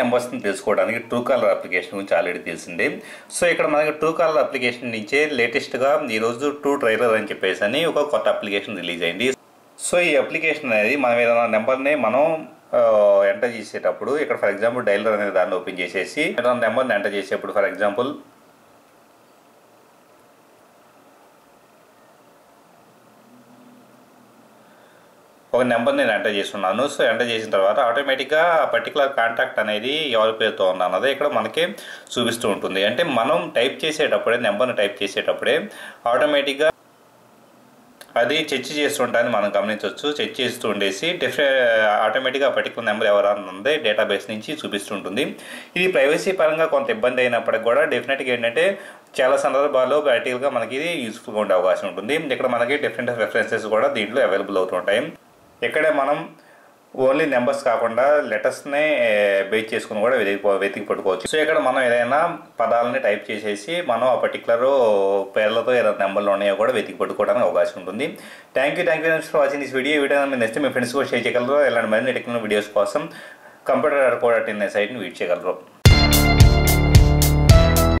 నెంబర్స్ని తెలుసుకోవడానికి true caller application గురించి already తెలిసిందే. సో ఇక్కడ మనకి ట్రూ కాలర్ అప్లికేషన్ నుంచే లేటెస్ట్గా ఈరోజు ట్రూ ట్రైలర్ అని చెప్పేసి అని ఒక కొత్త అప్లికేషన్ రిలీజ్ అయింది. సో ఈ అప్లికేషన్ అనేది మనం ఏదైనా నెంబర్ని మనం ఎంటర్ చేసేటప్పుడు ఇక్కడ ఫర్ ఎగ్జాంపుల్ డైలర్ అనేది దాన్ని ఓపెన్ చేసేసి ఏదైనా నెంబర్ని ఎంటర్ చేసేప్పుడు ఫర్ ఎగ్జాంపుల్ ఒక నెంబర్ నేను ఎంటర్ చేస్తున్నాను సో ఎంటర్ చేసిన తర్వాత ఆటోమేటిక్గా పర్టికులర్ కాంటాక్ట్ అనేది ఎవరి పేరుతో ఉంది అన్నది ఇక్కడ మనకి చూపిస్తూ ఉంటుంది. అంటే మనం టైప్ చేసేటప్పుడే నెంబర్ని టైప్ చేసేటప్పుడే ఆటోమేటిక్గా అది చెక్ చేస్తుంటాన్ని మనం గమనించవచ్చు. చెక్ చేస్తూ ఉండేసి డిఫరెంట్ ఆటోమేటిక్గా పర్టికులర్ నెంబర్ ఎవరైనా ఉంది డేటాబేస్ నుంచి చూపిస్తుంటుంది ఇది ప్రైవసీ పరంగా కొంత ఇబ్బంది అయినప్పటికి కూడా డెఫినెట్గా ఏంటంటే చాలా సందర్భాల్లో ప్రాక్టికల్గా మనకి ఇది యూస్ఫుల్గా ఉండే అవకాశం ఉంటుంది. ఇక్కడ మనకి డిఫరెంట్ రెఫరెన్సెస్ కూడా దీంట్లో అవైలబుల్ అవుతుంటాయి. ఇక్కడే మనం ఓన్లీ నెంబర్స్ కాకుండా లెటర్స్నే బేస్ చేసుకుని కూడా వెతికి వెతికి పట్టుకోవచ్చు. సో ఇక్కడ మనం ఏదైనా పదాలని టైప్ చేసేసి మనం ఆ పర్టికులర్ పేర్లతో ఏదైనా నెంబర్లు ఉన్నాయో కూడా వెతికి పట్టుకోవడానికి అవకాశం ఉంటుంది. Thank you thank you for watching this video video మీరు నెక్స్ట్ మీ ఫ్రెండ్స్ కూడా షేర్ చేయగలరు. ఇలాంటి మరిన్ని టెక్నాలజీ వీడియోస్ కోసం కంప్యూటర్ కోడ్ అనే సైట్ని వీట్ చేయగలరు.